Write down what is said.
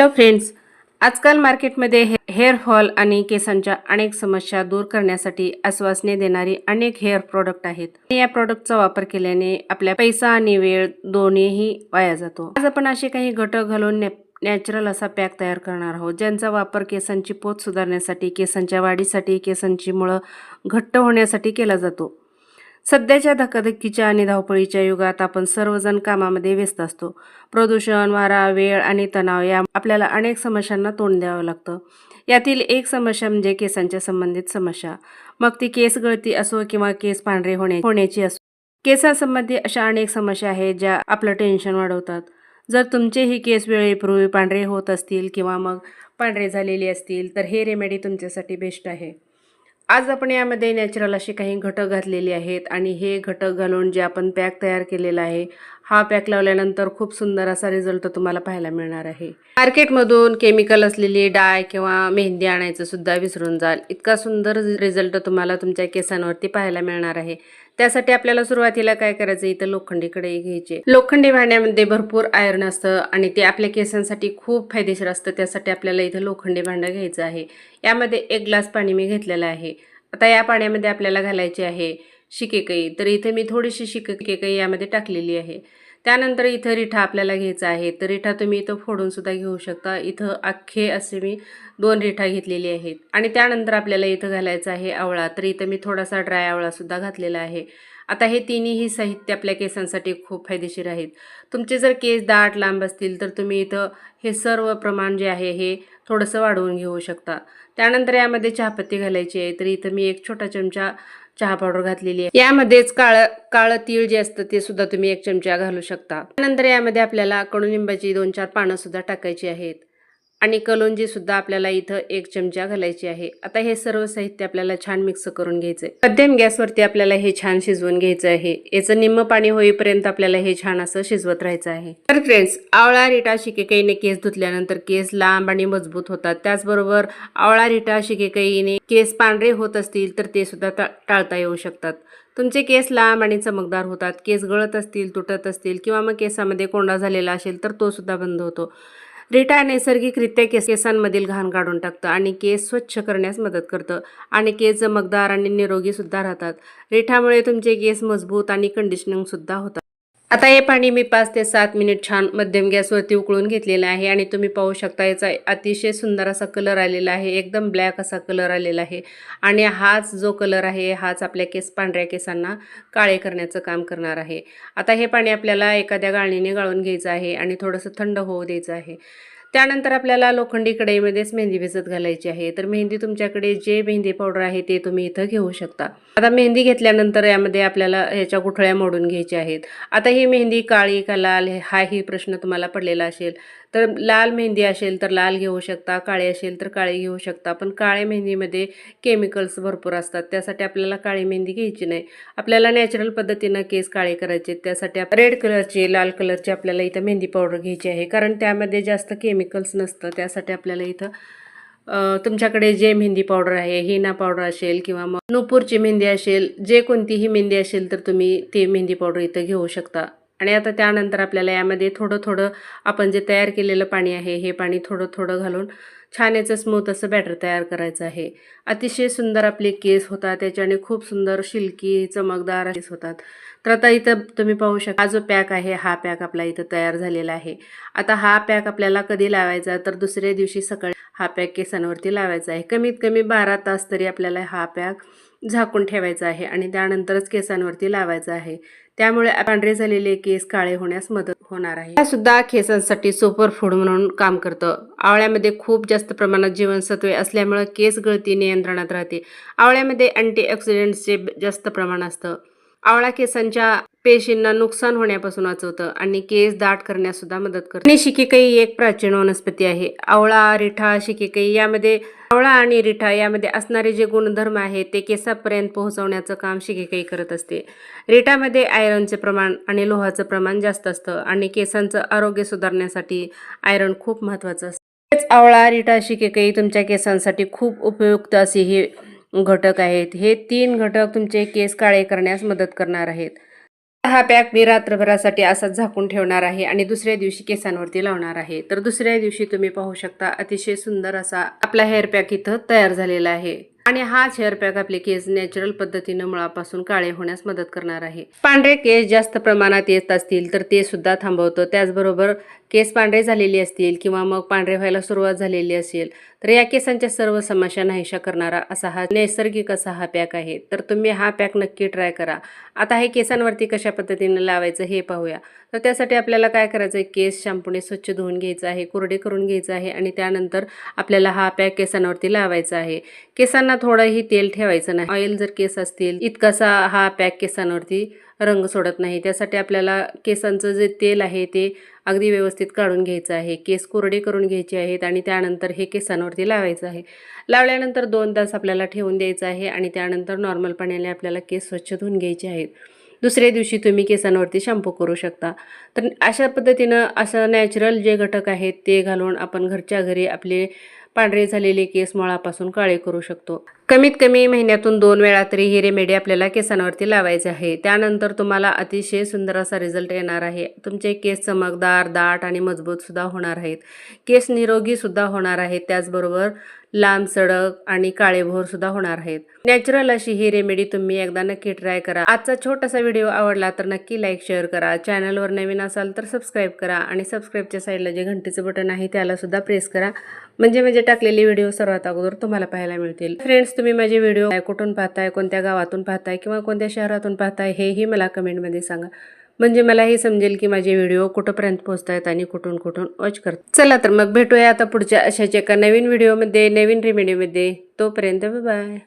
Hello friends आजकाल मार्केटमध्ये हे हेअर फॉल आणि केसांच्या अनेक समस्या दूर करण्यासाठी आश्वासने देणारी अनेक हेअर प्रोडक्ट आहेत. या प्रोडक्टचा वापर केल्याने आपल्या पैसा आणि वेळ दोन्हीही वाया जातो. आज आपण असे काही घटक घालून नॅचरल असा पॅक तयार करणार आहोत ज्यांचा वापर केसांची पोत सुधारण्यासाठी केसांच्या वाढीसाठी केसांची मुळं घट्ट होण्यासाठी केला जातो. सध्याच्या धकाधकीच्या आणि धावपळीच्या युगात आपण सर्वजण कामामध्ये व्यस्त असतो. प्रदूषण वारा वेळ आणि तणाव या आपल्याला अनेक समस्यांना तोंड द्यावं लागतं. यातील एक समस्या म्हणजे केसांच्या संबंधित समस्या. मग ती केस गळती असो किंवा केस पांढरे होणे होण्याची असो. केसांसंबंधी अशा अनेक समस्या आहेत ज्या आपलं टेन्शन वाढवतात. जर तुमचेही केस वेळेपूर्वी पांढरे होत असतील किंवा मग पांढरे झालेले असतील तर हे रेमेडी तुमच्यासाठी बेस्ट आहे. आज आपण यामध्ये नॅचरल असे काही घटक घातलेले आहेत आणि हे घटक घालून जे आपण पॅक तयार केलेला आहे हा पॅक लावल्यानंतर खूप सुंदर असा रिझल्ट तुम्हाला पाहायला मिळणार आहे. मार्केटमधून केमिकल असलेली डाय किंवा मेहंदी आणायचं सुद्धा विसरून जाल. इतका सुंदर रिझल्ट तुम्हाला तुमच्या केसांवरती पाहायला मिळणार आहे. त्यासाठी आपल्याला सुरुवातीला काय करायचं इथं लोखंडीकडे घ्यायचे. लोखंडी भांड्यामध्ये भरपूर आयर्न असतं आणि ते आपल्या केसांसाठी खूप फायदेशीर असतं. त्यासाठी आपल्याला इथं लोखंडी भांडं घ्यायचं आहे. यामध्ये एक ग्लास पाणी मी घेतलेलं आहे. आता या पाण्यामध्ये आपल्याला घालायचे आहे शिकेकई. तर इथे मी थोडीशी शिकेकई यामध्ये टाकलेली आहे. त्यानंतर इथं रिठा आपल्याला घ्यायचा आहे. तर रिठा तुम्ही इथं फोडूनसुद्धा घेऊ शकता. इथं अख्खे असे मी दोन रिठा घेतलेली आहेत. आणि त्यानंतर आपल्याला इथं घालायचं आहे आवळा. तर इथं मी थोडासा ड्राय आवळासुद्धा घातलेला आहे. आता हे तिन्हीही साहित्य आपल्या केसांसाठी खूप फायदेशीर आहेत. तुमचे जर केस दाट लांब असतील तर तुम्ही इथं हे सर्व प्रमाण जे आहे हे थोडंसं वाढवून घेऊ शकता. त्यानंतर यामध्ये चहापत्ती घालायची आहे. तर इथं मी एक छोटा चमचा चहा पावडर घातलेली आहे. यामध्येच काळ काळं तीळ जे असतं ते सुद्धा तुम्ही एक चमचा घालू शकता. त्यानंतर यामध्ये आपल्याला कडुनिंबाची दोन चार पानं सुद्धा टाकायची आहेत. आणि कलोंजी सुद्धा आपल्याला इथं एक चमचा घालायची आहे. आता हे सर्व साहित्य आपल्याला छान मिक्स करून घ्यायचं आहे मध्यम गॅसवरती आपल्याला हे छान शिजवून घ्यायचं आहे. याचं निम्म पाणी होईपर्यंत आपल्याला हे छान असं शिजवत राहायचं आहे. तर फ्रेंड्स आवळा रिटा शिकेकाईने केस धुतल्यानंतर केस लांब आणि मजबूत होतात. त्याचबरोबर आवळा रिटा शिकेकाईने केस पांढरे होत असतील तर ते सुद्धा टाळता येऊ शकतात. तुमचे केस लांब आणि चमकदार होतात. केस गळत असतील तुटत असतील किंवा मग केसामध्ये कोंडा झालेला असेल तर तो सुद्धा बंद होतो. रिटा नैसर्गिकरित्या केस केसांमधील घाण काढून टाकतं आणि केस स्वच्छ करण्यास मदत करतं. आणि केस चमकदार आणि निरोगी सुद्धा राहतात. रिठामुळे तुमचे केस मजबूत आणि कंडिशनिंग सुद्धा होतात. आता हे पाणी मी पाच ते सात मिनिट छान मध्यम गॅसवरती उकळून घेतलेलं आहे आणि तुम्ही पाहू शकता याचा अतिशय सुंदर असा कलर आलेला आहे एकदम ब्लॅक असा कलर आलेला आहे. आणि हाच जो कलर आहे हाच आपल्या केस पांढऱ्या केसांना काळे करण्याचं काम करणार आहे. आता हे पाणी आपल्याला एखाद्या गाळणीने गाळून घ्यायचं आहे आणि थोडंसं थंड होऊ द्यायचं आहे. त्यानंतर आपल्याला लोखंडी कढईमध्येच मेहंदी भिजत घालायची आहे. तर मेहंदी तुमच्याकडे जे मेहंदी पावडर आहे ते तुम्ही इथं घेऊ शकता. आता मेहंदी घेतल्यानंतर यामध्ये आपल्याला ह्याच्या गुठळ्या मोडून घ्यायच्या आहेत. आता ही मेहंदी काळी का लाल हे- हाही प्रश्न तुम्हाला पडलेला असेल. तर लाल मेहंदी असेल तर लाल घेऊ शकता काळी असेल तर काळी घेऊ शकता. पण काळ्या मेहंदीमध्ये केमिकल्स भरपूर असतात. त्यासाठी आपल्याला काळी मेहंदी घ्यायची नाही. आपल्याला नॅचरल पद्धतीनं केस काळे करायचे. आहेत. त्यासाठी रेड कलरची लाल कलरची आपल्याला इथं मेहंदी पावडर घ्यायची आहे. कारण त्यामध्ये जास्त केमिकल्स नसतं. त्यासाठी आपल्याला इथं तुमच्याकडे जे मेहंदी पावडर आहे हिना पावडर असेल किंवा मग नुपूरची मेहंदी असेल जे कोणतीही मेहंदी असेल तर तुम्ही ते मेहंदी पावडर इथं घेऊ शकता. आणि आता त्यानंतर आपल्याला यामध्ये थोडं थोडं आपण जे तयार केलेलं पाणी आहे हे पाणी थोडं थोडं घालून छान याचं स्मूथ असं बॅटर तयार करायचं आहे. अतिशय सुंदर आपले केस होतात त्याच्याने खूप सुंदर शिल्की चमकदार केस होतात. तर आता इथं तुम्ही पाहू शकता हा जो पॅक आहे हा पॅक आपला इथं तयार झालेला आहे. आता हा पॅक आपल्याला कधी लावायचा तर दुसऱ्या दिवशी सकाळी हा पॅक केसांवरती लावायचा आहे. कमीत कमी बारा तास तरी आपल्याला हा पॅक झाकून ठेवायचं आहे आणि त्यानंतरच केसांवरती लावायचं आहे. त्यामुळे पांढरे झालेले केस काळे होण्यास मदत होणार आहे. सुद्धा केसांसाठी सुपर फूड म्हणून काम करतं. आवळ्यामध्ये खूप जास्त प्रमाणात जीवनसत्वे असल्यामुळे केस गळती नियंत्रणात राहते. आवळ्यामध्ये अँटीऑक्सिडंट्सचे जास्त प्रमाण असतं. आवळा केसांच्या पेशींना नुकसान होण्यापासून वाचवतं आणि केस दाट करण्यास सुद्धा मदत करतं. आणि शिकेकाई एक प्राचीन वनस्पती आहे. आवळा रिठा शिकेकाई यामध्ये आवळा आणि रिठा यामध्ये असणारे जे गुणधर्म आहेत ते केसापर्यंत पोहोचवण्याचं काम शिकेकाई करत असते. रिठामध्ये आयरनचे प्रमाण आणि लोहाचं प्रमाण जास्त असतं आणि केसांचं आरोग्य सुधारण्यासाठी आयरन खूप महत्त्वाचं असतं. तेच आवळा रिठा शिकेकाई तुमच्या केसांसाठी खूप उपयुक्त असे हे घटक आहेत. हे तीन घटक तुमचे केस काळे करण्यास मदत करणार आहेत. हा पॅक मी रात्रभरासाठी असाच झाकून ठेवणार आहे आणि दुसऱ्या दिवशी केसांवरती लावणार आहे. तर दुसऱ्या दिवशी तुम्ही पाहू शकता अतिशय सुंदर असा आपला हेअर पॅक इथं तयार झालेला आहे. आणि हाच हेअर पॅक आपले केस नॅचरल पद्धतीनं मुळापासून काळे होण्यास मदत करणार आहे. पांढरे केस जास्त प्रमाणात येत असतील तर ते सुद्धा थांबवतं. त्याचबरोबर केस पांढरे झालेले असतील किंवा मग पांढरे व्हायला सुरुवात झालेली असेल तर या केसांच्या सर्व समस्या नाहीशा करणारा असा हा नैसर्गिक असा हा पॅक आहे. तर तुम्ही हा पॅक नक्की ट्राय करा. आता हे केसांवरती कशा पद्धतीने लावायचं हे पाहूया. तर त्यासाठी आपल्याला काय करायचं आहे? केस शॅम्पूने स्वच्छ धुवून घ्यायचं आहे कोरडे करून घ्यायचं आहे आणि त्यानंतर आपल्याला हा पॅक केसांवरती लावायचा आहे. केसांना थोडंही तेल ठेवायचं नाही. ऑइल जर केस असतील इतकासा हा पॅक केसांवरती रंग सोडत नाही. त्यासाठी आपल्याला केसांचं जे तेल आहे ते अगदी व्यवस्थित काढून घ्यायचं आहे. केस कोरडे करून घ्यायचे आहेत आणि त्यानंतर हे केसांवरती लावायचं आहे. लावल्यानंतर दोन तास आपल्याला ठेवून द्यायचं आहे आणि त्यानंतर नॉर्मल पाण्याने आपल्याला केस स्वच्छ धुवून घ्यायचे आहेत. दुसऱ्या दिवशी तुम्ही केसांवरती शॅम्पू करू शकता. तर अशा पद्धतीनं असं नॅचरल जे घटक आहेत ते घालून आपण घरच्या घरी आपले पांढरे झालेले केस मुळापासून काळे करू शकतो. कमीत कमी महिन्यातून दोन वेळा तरी ही रेमेडी आपल्याला केसांवरती लावायचे आहे. त्यानंतर तुम्हाला अतिशय सुंदर असा रिझल्ट येणार आहे. तुमचे केस चमकदार दाट आणि मजबूतसुद्धा होणार आहेत. केस निरोगीसुद्धा होणार आहेत. त्याचबरोबर लांब सडक आणि काळेभोरसुद्धा होणार आहेत. नॅचरल अशी ही रेमेडी तुम्ही एकदा नक्की ट्राय करा. आजचा छोटासा व्हिडिओ आवडला तर नक्की लाईक शेअर करा. चॅनलवर नवीन असाल तर सबस्क्राईब करा. आणि सबस्क्राईबच्या साईडला जे घंटेचं बटन आहे त्यालासुद्धा प्रेस करा. म्हणजे म्हणजे टाकलेले व्हिडिओ सर्वात अगोदर तुम्हाला पाहायला मिळतील. फ्रेंड्स तुम्ही माझे व्हिडिओ कुठून पाहताय कोणत्या गावातून पाहताय किंवा कोणत्या शहरातून पाहताय हेही मला कमेंटमध्ये सांगा. म्हणजे मला हे समजेल की माझे व्हिडिओ कुठंपर्यंत पोहोचत आहेत आणि कुठून कुठून वॉच करत चला तर मग भेटूया आता पुढच्या अशाच एका नवीन व्हिडिओमध्ये नवीन रेमेडीमध्ये तोपर्यंत बाय